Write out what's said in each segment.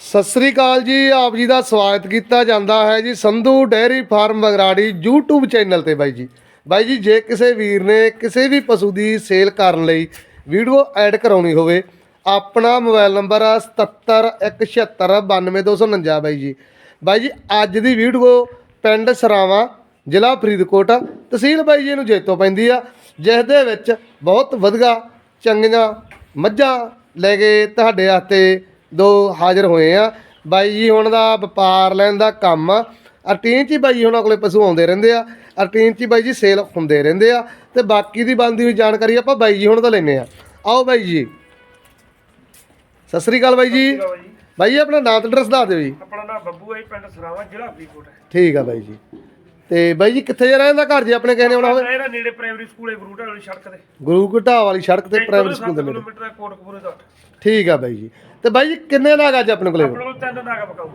ਸਤਿ ਸ੍ਰੀ ਅਕਾਲ ਜੀ, ਆਪ ਜੀ ਦਾ ਸਵਾਗਤ ਕੀਤਾ ਜਾਂਦਾ ਹੈ ਜੀ Sandhu dairy farm Bagrari YouTube channel ਤੇ ਬਾਈ ਜੀ। ਬਾਈ ਜੀ, ਜੇ ਕਿਸੇ ਵੀਰ ਨੇ ਕਿਸੇ ਵੀ ਪਸ਼ੂ ਦੀ ਸੇਲ ਕਰਨ ਲਈ ਵੀਡੀਓ ਐਡ ਕਰਾਉਣੀ ਹੋਵੇ, ਆਪਣਾ ਮੋਬਾਈਲ ਨੰਬਰ ਆ 7717692249 ਬਾਈ ਜੀ। ਬਾਈ ਜੀ, ਅੱਜ ਦੀ ਵੀਡੀਓ ਪਿੰਡ ਸਰਾਵਾਂ, ਜ਼ਿਲ੍ਹਾ ਫਰੀਦਕੋਟ, ਤਹਿਸੀਲ ਬਾਈ ਜੀ ਨੂੰ ਜੇਤੋਂ ਪੈਂਦੀ ਆ, ਜਿਸ ਦੇ ਵਿੱਚ ਬਹੁਤ ਵਧੀਆ, ਚੰਗੀਆਂ ਮੱਝਾਂ ਲੈ ਕੇ ਤੁਹਾਡੇ ਵਾਸਤੇ ਦੋ ਹਾਜ਼ਰ ਹੋਏ ਆ। ਬਾਈ ਜੀ ਹੁਣ ਦਾ ਵਪਾਰ ਲੈਣ ਦਾ ਕੰਮ ਆ। ਅਰਟੀਨ ਚ ਹੀ ਬਾਈ ਜੀ ਉਹਨਾਂ ਕੋਲੇ ਪਸ਼ੂ ਆਉਂਦੇ ਰਹਿੰਦੇ ਆ। ਅਰਟੀਨ ਚ ਹੀ ਬਾਈ ਜੀ ਸੇਲ ਹੁੰਦੇ ਰਹਿੰਦੇ ਆ। ਤੇ ਬਾਕੀ ਦੀ ਬੰਦੀ ਹੋਈ ਜਾਣਕਾਰੀ ਆਪਾਂ ਬਾਈ ਜੀ ਹੁਣ ਤੋਂ ਲੈਨੇ ਆ। ਆਓ ਬਾਈ ਜੀ। ਸਤਿ ਸ੍ਰੀ ਅਕਾਲ ਬਾਈ ਜੀ। ਬਾਈ ਜੀ। ਆਪਣਾ ਨਾਮ ਤੇ ਐਡਰੈਸ ਦੱਸ ਦਿਓ ਜੀ। ਆਪਣਾ ਨਾਮ ਬੱਬੂ ਹੈ ਜੀ, ਪਿੰਡ ਸਰਾਵਾ ਜ਼ਿਲ੍ਹਾ ਫਰੀਦਕੋਟ। ਹੈ ਠੀਕ ਆ ਬਾਈ ਜੀ। ਤੇ ਬਾਈ ਜੀ ਕਿੱਥੇ ਜਾ ਰਹਿੰਦਾ ਘਰ ਜੇ ਆਪਣੇ ਕਹਿੰਦੇ ਆਉਣਾ ਹੋਵੇ? ਇਹਦਾ ਨੇੜੇ ਪ੍ਰਾਇਮਰੀ ਸਕੂਲ ਹੈ ਗਰੂਟਾ ਵਾਲੀ ਸੜਕ ਤੇ। ਗੁਰੂ ਘਟਾ ਵਾਲੀ ਸੜਕ ਤੇ ਪ੍ਰਾਇਮਰੀ ਸਕੂਲ ਦੇ ਨੇੜੇ। ਕਿਲੋਮੀਟਰ ਹੈ ਕੋਟਕਪੂਰੇ ਦਾ ਠੀਕ ਆ ਬਾਈ ਜੀ। ਤੇ ਬਾਈ ਜੀ ਕਿੰਨੇ ਨਾਗ ਅੱਜ ਆਪਣੇ ਕੋਲੇ? ਆਪਣੇ ਕੋਲ ਤਿੰਨ ਨਾਗਾ ਪਕਾਉ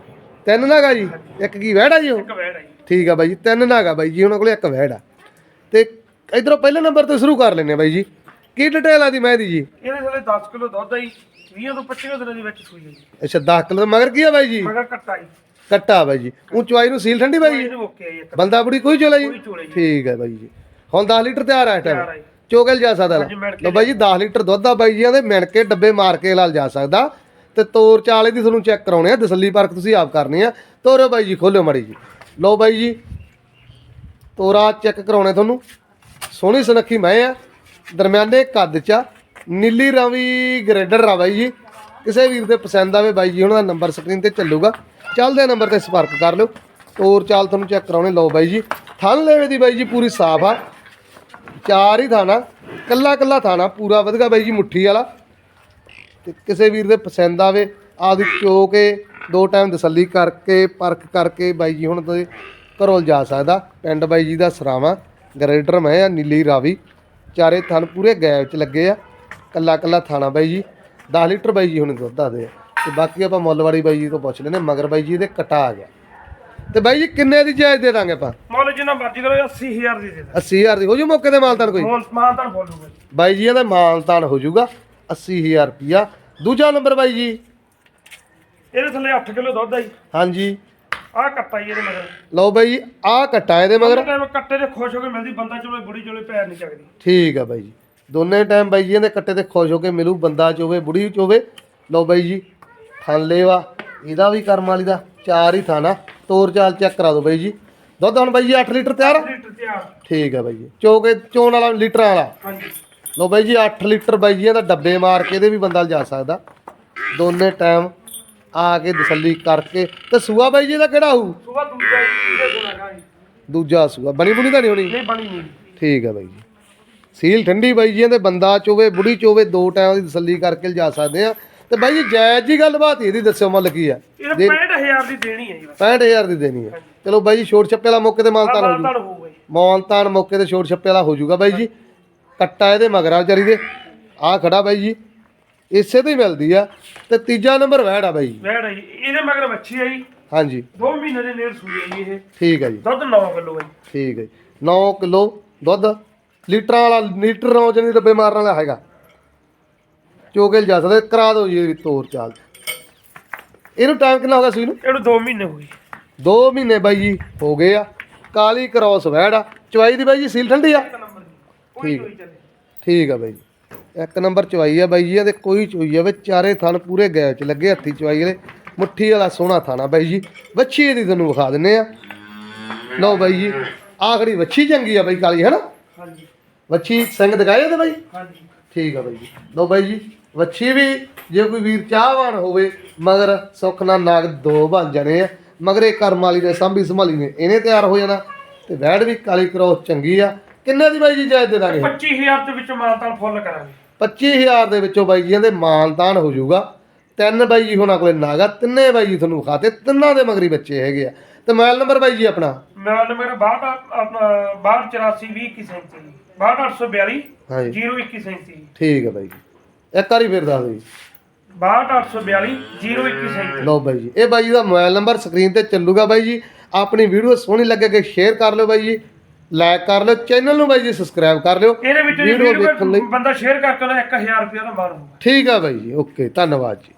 ਤਿੰਨ ਨਾਗਾ ਜੀ? ਇੱਕ ਕੀ ਵਹਿੜਾ ਜੀ ਉਹ? ਇੱਕ ਵੈੜ ਜੀ। ਠੀਕ ਆ ਬਾਈ ਜੀ ਤਿੰਨ ਨਾਗਾ ਬਾਈ ਜੀ ਉਹਨਾਂ ਕੋਲੇ ਇੱਕ ਵਹਿੜ ਆ। ਤੇ ਇਧਰੋਂ ਪਹਿਲੇ ਨੰਬਰ ਤੋਂ ਸ਼ੁਰੂ ਕਰ ਲੈਨੇ ਆ ਬਾਈ ਜੀ। ਕੀ ਡਿਟੇਲ ਆ ਦੀ ਮੈਂ ਦੀ ਜੀ? ਇਹਦੇ ਥੱਲੇ 10 ਕਿਲੋ ਦੁੱਧ ਜੀ 20 ਤੋਂ 25 ਦਿਨਾਂ ਦੀ ਵਿੱਚ ਸੂਈ ਹੈ ਜੀ। ਅੱਛਾ 10 ਕਿਲੋ ਮਗਰ ਕੀ ਆ ਬਾਈ ਜੀ? ਮਗਰ ਕੱਟਾ ਜੀ। ਕੱਟਾ ਬਾਈ ਜੀ। ਉਹ ਚੁਆਈ ਨੂੰ ਸੀਲ ਠੰਡੀ ਬਾਈ ਜੀ? ਇਹਨੂੰ ਜੀ ਇੱਕ ਬੰਦਾ ਬੁੜੀ ਕੋਈ ਚੋਲਾ ਜੀ? ਕੋਈ ਚੋਲੇ ਜੀ। ਠੀਕ ਹੈ ਬਾਈ ਜੀ। ਹੁਣ 10 ਲੀਟਰ ਤਿਆਰ ਆ ਤਿਆਰ ਟਾਈਮ ਆ ਜੀ। ਚੋਗਲ ਜਾ ਸਕਦਾ। ਹਾਂਜੀ, ਮਿਣ ਕੇ ਲੋ ਬਾਈ ਜੀ 10 ਲੀਟਰ ਦੁੱਧ ਆ ਬਾਈ ਜੀਆਂ ਦੇ ਮਿਣ ਕੇ ਡੱਬੇ ਮਾਰ ਕੇ ਲਾਲ ਜਾ ਸਕਦਾ। ਤੇ ਤੋਰ ਚਾਲੇ ਦੀ ਤੁਹਾਨੂੰ ਚੈੱਕ ਕਰਾਉਣੇ ਆ ਤਸੱਲੀ ਪਰਖ ਤੁਸੀਂ ਆਪ ਕਰਨੀ ਆ। ਤੋਰੋ ਬਾਈ ਜੀ ਖੋਲਿਓ ਮੜੀ ਜੀ। ਲੋ ਬਾਈ ਜੀ ਤੋਰਾ ਚੈੱਕ ਕਰਾਉਣੇ ਤੁਹਾਨੂੰ। ਸੋਹਣੀ ਸੁਨੱਖੀ ਮੈਂ ਆ। ਦਰਮਿਆਨੇ ਕੱਦ ਚ ਆ, ਨੀਲੀ ਰਾਵੀ ਗ੍ਰੇਡਰ ਆ ਬਾਈ ਜੀ। ਕਿਸੇ ਵੀਰ ਦੇ ਪਸੰਦ ਆਵੇ ਬਾਈ ਜੀ ਉਹਨਾਂ ਦਾ ਨੰਬਰ ਸਕਰੀਨ ਤੇ ਚੱਲੂਗਾ। ਚੱਲਦੇ ਨੰਬਰ ਤੇ ਸੰਪਰਕ ਕਰ ਲਿਓ। ਹੋਰ ਚਾਲ ਤੁਹਾਨੂੰ ਚੈੱਕ ਕਰਾਉਣੇ, ਲਓ ਬਾਈ ਜੀ। ਥਣ ਲੈਵੇ ਦੀ ਬਾਈ ਜੀ ਪੂਰੀ ਸਾਫ਼ ਆ। ਚਾਰ ਹੀ ਥਾਣਾ, ਕੱਲਾ ਕੱਲਾ ਥਾਣਾ, ਪੂਰਾ ਵਧਗਾ ਬਾਈ ਜੀ ਮੁੱਠੀ ਵਾਲਾ। ਤੇ ਕਿਸੇ ਵੀਰ ਦੇ ਪਸੰਦ ਆਵੇ ਆਦਿ ਚੋ ਕੇ ਦੋ ਟਾਈਮ ਤਸੱਲੀ ਕਰਕੇ, ਪਰਖ ਕਰਕੇ ਬਾਈ ਜੀ ਹੁਣ ਤੇ ਘਰੋਂ ਜਾ ਸਕਦਾ। ਪਿੰਡ ਬਾਈ ਜੀ ਦਾ ਸਰਾਵਾਂ, ਗ੍ਰੇਡਰ ਮੈਂ ਆ, ਨੀਲੀ ਰਾਵੀ। ਚਾਰੇ ਥਣ ਪੂਰੇ ਗੈਪ ਚ ਲੱਗੇ ਆ। ਕੱਲਾ ਕੱਲਾ ਥਾਣਾ ਬਾਈ ਜੀ 10 ਲੀਟਰ ਬਾਈ ਜੀ ਹੁਣ ਦੁੱਧ ਦੱਸਦੇ ਆ। ਤੇ ਬਾਕੀ ਆਪਾਂ ਮੁੱਲਵਾੜੀ ਬਾਈ ਜੀ ਤੋਂ ਪੁੱਛ ਲੈਨੇ ਮਗਰ ਬਾਈ ਜੀ ਇਹਦੇ ਕਟਾ ਆ ਗਿਆ। ਤੇ ਬਾਈ ਜੀ ਕਿੰਨੇ ਦੀ ਜਾਇਜ਼ ਦੇ ਦਾਂਗੇ ਆਪਾਂ? ਮੁੱਲ ਜਿੰਨਾ ਮਰਜ਼ੀ ਕਰੋ 80000 ਦੀ ਦੇ ਦੇ 80000 ਦੀ ਹੋ ਜੂ ਮੌਕੇ ਤੇ ਮਾਲਤਾਨ ਕੋਈ? ਮੋਲ ਸਮਾਨ ਤਾਂ ਬਾਈ ਜੀ ਇਹਦਾ ਮਾਨਤਾਨ ਹੋ ਜਾਊਗਾ 80000 ਰੁਪਿਆ ਦੂਜਾ ਨੰਬਰ ਬਾਈ ਜੀ? ਇਹਦੇ ਥੱਲੇ 8 ਕਿਲੋ ਦੁੱਧ ਜੀ। ਹਾਂਜੀ। ਆਹ ਕੱਟਾ ਜੀ ਇਹਦੇ ਮਗਰ। ਲਓ ਬਾਈ ਜੀ ਆਹ ਕੱਟਾ ਇਹਦੇ ਮਗਰ। ਟਾਈਮ ਕੱਟੇ ਤੇ ਖੁਸ਼ ਹੋ ਕੇ ਮਿਲਦੀ ਬੰਦਾ ਚੋਲੇ ਬੁੜੀ ਚੋਲੇ ਪੈਰ ਨਹੀਂ ਚੱਕਦੀ। ਠੀਕ ਆ ਬਾਈ ਜੀ। ਦੋਨੇ ਟਾਈਮ ਬਾਈ ਜੀ ਇਹਦੇ ਕੱਟੇ ਤੇ ਖੁਸ਼ ਹੋ ਕੇ ਮਿਲੂ ਬੰਦਾ ਚੋਵੇ ਬੁੜੀ ਚੋਵੇ। ਲਓ ਬਾਈ ਜੀ ਥਾਲੇ ਵਾ ਇਹਦਾ ਵੀ ਕਰਮ ਵਾਲੀ ਦਾ ਚਾਰ ਹੀ ਥਾਣਾ ਤੋਰ ਚਾਲ ਚੈੱਕ ਕਰਾ ਦਿਓ ਬਾਈ ਜੀ। ਦੁੱਧ ਹੁਣ ਬਾਈ ਜੀ 8 ਲੀਟਰ ਤਿਆਰ? ਲੀਟਰ ਤਿਆਰ। ਠੀਕ ਆ ਬਾਈ ਜੀ। ਚੋ ਕੇ ਚੋਣ ਵਾਲਾ ਲੀਟਰਾਂ ਵਾਲਾ। ਹਾਂਜੀ। ਲਓ ਬਾਈ ਜੀ 8 ਲੀਟਰ ਬਾਈ ਜੀ ਇਹਦਾ ਡੱਬੇ ਮਾਰ ਕੇ ਇਹਦੇ ਵੀ ਬੰਦਾ ਜਾ ਸਕਦਾ। ਦੋਨੇ ਟਾਈਮ ਆ ਕੇ ਤਸੱਲੀ ਕਰਕੇ। ਤੇ ਸੂਆ ਬਾਈ ਜੀ ਇਹਦਾ ਕਿਹੜਾ ਹੋਊ? ਸੁਬਾ ਦੂਜਾ ਇਹ ਸੁਣਾਗਾ ਜੀ। ਦੂਜਾ ਸੂਆ। ਬਣੀ ਬੁਣੀ ਤਾਂ ਨਹੀਂ ਹੋਣੀ? ਨਹੀਂ ਬਣੀ ਨਹੀਂ। ਠੀਕ ਹੈ ਬਾਈ ਜੀ। ਸੀਲ ਠੰਡੀ ਬਾਈ ਜੀ ਇਹਦੇ ਬੰਦਾ ਚੋਵੇ ਬੁੜੀ ਚੋਵੇ ਦੋ ਟਾਈਮ ਦੀ ਤਸੱਲੀ ਕਰਕੇ ਲਿਜਾ ਸਕਦੇ ਆ। ਤੇ ਬਾਈ ਜੀ ਜਾਇਜ਼ ਜੀ ਗੱਲਬਾਤ ਇਹਦੀ ਦੱਸਿਓ ਮੁੱਲ ਕੀ ਆ। ਇਹ 65000 ਦੀ ਦੇਣੀ ਹੈ ਜੀ ਬਸ। 65000 ਦੀ ਦੇਣੀ ਹੈ ਚਲੋ ਬਾਈ ਜੀ ਛੋਟ ਛੱਪੇ ਵਾਲਾ ਮੌਕੇ ਤੇ ਮਾਨਤਾਨ ਹੋ ਜੂ। ਤਾਂ ਹੋਊਗਾ ਜੀ। ਮਾਨਤਾਨ ਮੌਕੇ ਤੇ ਛੋਟ ਛੱਪੇ ਵਾਲਾ ਹੋ ਜੂਗਾ ਬਾਈ ਜੀ। ਕੱਟਾ ਇਹਦੇ ਮਗਰਾ ਵਿਚਾਰੀ ਦੇ। ਆ ਖੜਾ ਬਾਈ ਜੀ। ਇਸੇ ਤੋਂ ਹੀ ਮਿਲਦੀ ਆ। ਤੇ ਤੀਜਾ ਨੰਬਰ ਵੈੜ ਆ ਬਾਈ ਜੀ। ਵੈੜ ਹੈ ਜੀ। ਇਹਦੇ ਮਗਰ ਵੱਛੀ ਹੈ ਜੀ। ਹਾਂਜੀ। 2 ਮਹੀਨੇ ਦੇ ਨੇੜ ਸੂਈ ਹੈ ਜੀ ਇਹ। ਠੀਕ ਹੈ ਜੀ। ਦੁੱਧ 9 ਕਿਲੋ ਹੈ ਜੀ। ਠੀਕ ਹੈ ਜੀ। 9 ਕਿਲੋ ਦੁੱਧ। ਲੀਟਰਾਂ ਵਾਲਾ ਲੀਟਰ ਨੌ ਜਣੀ ਡੱਬੇ ਮਾਰਨ ਵਾਲਾ ਹੈਗਾ। ਚੋਕੇ ਜਾ ਸਕਦੇ ਕਰਾ ਦਿਓ ਜੀ ਤੋਰ ਚਾਲ। ਇਹਨੂੰ ਟਾਈਮ ਕਿੰਨਾ ਹੋ ਗਿਆ ਸੂਈ ਨੂੰ ਇਹਨੂੰ 2 ਮਹੀਨੇ ਹੋ ਗਏ। 2 ਮਹੀਨੇ ਬਾਈ ਜੀ ਹੋ ਗਏ ਆ। ਕਾਲੀ ਕ੍ਰੋਸ ਵੈੜ ਆ। ਚਵਾਈ ਦੀ ਬਾਈ ਜੀ ਸੀਲ ਠੰਡੀ ਆ? ਦੀ। ਠੀਕ। ਠੀਕ ਆ ਬਾਈ ਜੀ। ਇੱਕ ਨੰਬਰ ਚਵਾਈ ਆ ਬਾਈ ਜੀ ਇਹਦੇ ਕੋਈ ਚੋਈ ਆ ਵੇ ਚਾਰੇ ਥਣ ਪੂਰੇ ਗੈਪ ਚ ਲੱਗੇ ਹੱਥੀ ਚਵਾਈ ਇਹਦੇ ਮੁੱਠੀ ਵਾਲਾ ਸੋਹਣਾ ਥਾਣਾ ਬਾਈ ਜੀ। ਵੱਛੀ ਇਹਦੀ ਤੁਹਾਨੂੰ ਵਿਖਾ ਦਿੰਨੇ ਆ। ਲਓ ਬਾਈ ਜੀ ਆਖਰੀ ਵੱਛੀ ਚੰਗੀ ਆ ਬਾਈ ਕਾਲੀ ਹੈ ਨਾ ਹਾਂਜੀ। ਵੱਛੀ ਸਿੰਘ ਦਿਖਾਏ ਤੇ ਬਾਈ? ਹਾਂਜੀ। ਠੀਕ ਆ ਬਾਈ ਜੀ। ਲਓ ਬਾਈ ਜੀ ਵੱਛੀ ਵੀ ਜੇ ਕੋਈ ਵੀਰ ਚਾਹਵਾਨ ਹੋਵੇ ਮਗਰ ਸੁੱਖ ਨਾਲ ਨਾਗ ਦੋ ਬਣ ਜਾਣੇ ਆ। ਮਗਰ ਕਰਮ ਵਾਲੀ ਨੇ ਸਾਂਭੀ ਸੰਭਾਲੀ ਨੇ ਇਹਨੇ ਤਿਆਰ ਹੋ ਜਾਣਾ। ਤੇ ਵੈੜ ਵੀ ਕਾਲੀ ਕਰੋ ਚੰਗੀ ਆ। ਕਿੰਨੇ ਦੀ ਬਾਈ ਜੀ ਜਾਇਜ਼ ਦੇ ਦਾਂਗੇ? 25000 ਦੇ ਵਿੱਚ ਮਾਨਤਾਨ ਫੁੱਲ ਕਰਾਂਗੇ। 25000 ਦੇ ਵਿੱਚੋਂ ਬਾਈ ਜੀਆਂ ਦੇ ਮਾਨਤਾਨ ਹੋ ਜਾਊਗਾ। ਤਿੰਨ ਬਾਈ ਜੀ ਹੁਣਾਂ ਕੋਲੇ ਨਾਗਾ ਤਿੰਨੇ ਬਾਈ ਜੀ ਤੁਹਾਨੂੰ ਵਿਖਾਤੇ ਤਿੰਨਾਂ ਦੇ ਮਗਰੀ ਬੱਚੇ ਹੈਗੇ ਆ। ਤੇ ਮੋਬਾਈਲ ਨੰਬਰ ਬਾਈ ਜੀ ਆਪਣਾ? ਮੇਰਾ ਮੇਰਾ 62 ਆਪਣਾ 6284 22137 62842 ਹਾਂਜੀ। 0137 ਠੀਕ ਹੈ ਬਾਈ ਜੀ। ਇੱਕ ਵਾਰੀ ਫੇਰ ਦੱਸ ਦਿਓ। ਜੀ 62842 0137 ਲਓ ਬਾਈ ਜੀ ਇਹ ਬਾਈ ਜੀ ਦਾ ਮੋਬਾਈਲ ਨੰਬਰ ਸਕਰੀਨ ਤੇ ਚੱਲੂਗਾ ਬਾਈ ਜੀ। ਆਪਣੀ ਵੀਡੀਓ ਸੋਹਣੀ ਲੱਗੇ ਕਿ ਸ਼ੇਅਰ ਕਰ ਲਿਓ ਬਾਈ ਜੀ ਲਾਈਕ ਕਰ ਲਿਓ ਚੈਨਲ ਨੂੰ ਬਾਈ ਜੀ ਸਬਸਕ੍ਰਾਈਬ ਕਰ ਲਿਓ। ਇਹਦੇ ਵਿੱਚ ਵੀਡੀਓ ਦੇਖਣ ਲਈ। ਬੰਦਾ ਸ਼ੇਅਰ ਕਰਕੇ ਨਾ 1000 ਰੁਪਏ ਦਾ ਮਾਰ ਹੋਊਗਾ। ਠੀਕ ਆ ਬਾਈ ਜੀ ਓਕੇ ਧੰਨਵਾਦ ਜੀ।